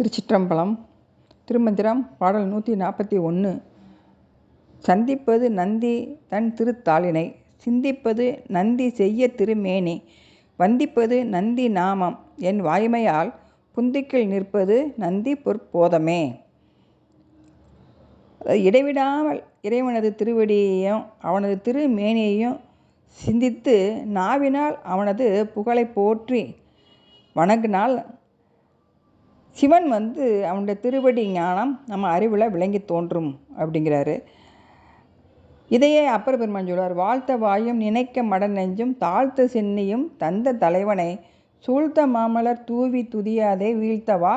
திருச்சிற்றம்பலம் திருமந்திரம் பாடல் நூற்றி நாற்பத்தி ஒன்று சந்திப்பது நந்தி தன் திருத்தாளினை சிந்திப்பது நந்தி செய்ய திருமேனி வந்திப்பது நந்தி நாமம் என் வாய்மையால் புந்திக்கில் நிற்பது நந்தி பொற்போதமே. இடைவிடாமல் இறைவனது திருவடியையும் அவனது திருமேனியையும் சிந்தித்து நாவினால் அவனது புகழை போற்றி வணங்கினால் சிவன் வந்து அவனுடைய திருவடி ஞானம் நம்ம அறிவில் விளங்கி தோன்றும் அப்படிங்கிறாரு. இதையே அப்பர் பெருமான் சொல்வார் வாழ்த்த வாயும் நினைக்க மட நெஞ்சும் தாழ்த்த சென்னியும் தந்த தலைவனை சூழ்த்த மாமலர் தூவி துதியாதே வீழ்த்தவா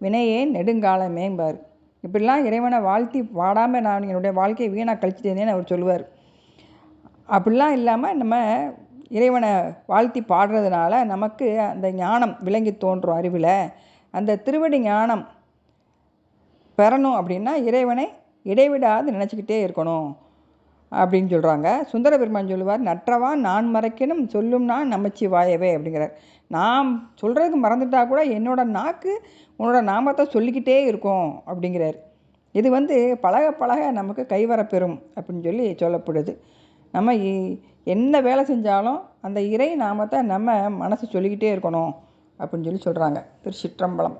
வினையே நெடுங்காலமேம்பார் இப்படிலாம் இறைவனை வாழ்த்தி பாடாமல் நான் என்னுடைய வாழ்க்கையை வீணாக கழிச்சிட்டேனேன்னு அவர் சொல்லுவார். அப்படிலாம் இல்லாமல் நம்ம இறைவனை வாழ்த்தி பாடுறதுனால நமக்கு அந்த ஞானம் விளங்கி தோன்றும் அறிவில். அந்த திருவடி ஞானம் பெறணும் அப்படின்னா இறைவனை இடைவிடாது நினச்சிக்கிட்டே இருக்கணும் அப்படின்னு சொல்கிறாங்க சுந்தர பெருமான் சொல்லுவார் நற்றவா நான் மறைக்கணும் சொல்லும் நான் நமச்சிவாயவே அப்படிங்கிறார். நாம் சொல்கிறதுக்கு மறந்துட்டா கூட என்னோட நாக்கு உன்னோட நாமத்தை சொல்லிக்கிட்டே இருக்கும் அப்படிங்கிறார். இது வந்து பழக பழக நமக்கு கைவரப்பெறும் அப்படின்னு சொல்லி சொல்லப்படுது. நம்ம என்ன வேலை செஞ்சாலும் அந்த இறை நாமத்தை நம்ம மனசு சொல்லிக்கிட்டே இருக்கணும். அப்படின்னு சொல்லி சொல்கிறாங்க திருச்சிற்றம்பலம்.